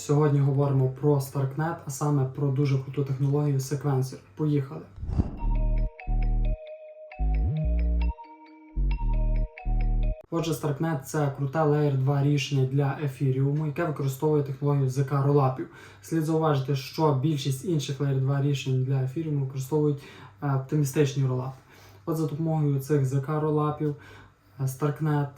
Сьогодні говоримо про Starknet, а саме про дуже круту технологію секвенсор. Поїхали. Отже, Starknet це круте Layer 2 рішення для ефіріуму, яке використовує технологію ЗК ролапів. Слід зауважити, що більшість інших Layer 2 рішень для ефіріуму використовують е, оптимістичні ролапи. От за допомогою цих ЗК ролапів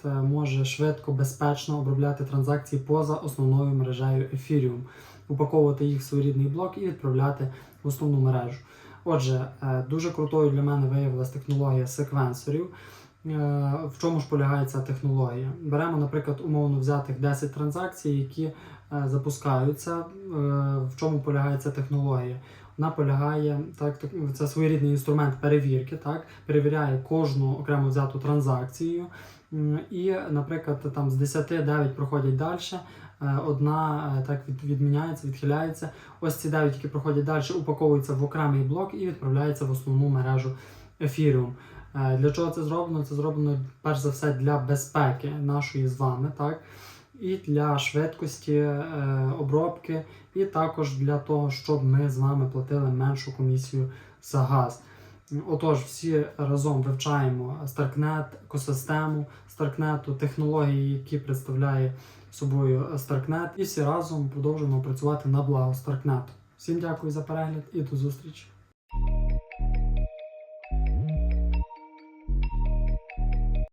е, може швидко, безпечно обробляти транзакції поза основною мережею Ethereum, упаковувати їх в своєрідний блок і відправляти в основну мережу. Отже, е, дуже крутою для мене виявилася технологія секвенсорів. Е, В чому ж полягає ця технологія? Беремо, наприклад, умовно взятих 10 транзакцій, які е, запускаються. Е, В чому полягає ця технологія? Вона полягає, так, це своєрідний інструмент перевірки, так, перевіряє кожну окремо взяту транзакцію. І, наприклад, там з 10 9 проходять далі, одна так від- відміняється, відхиляється. Ось ці 9, які проходять далі, упаковуються в окремий блок і відправляються в основну мережу Ethereum. Е, Для чого це зроблено? Це зроблено перш за все для безпеки нашої з вами, так? І для швидкості е, обробки, і також для того, щоб ми з вами платили меншу комісію за газ. Отож, всі разом вивчаємо Starknet, екосистему Starknet, технології, які представляє собою Starknet, і всі разом продовжуємо працювати на благо Starknet. Всім дякую за перегляд і до зустрічі!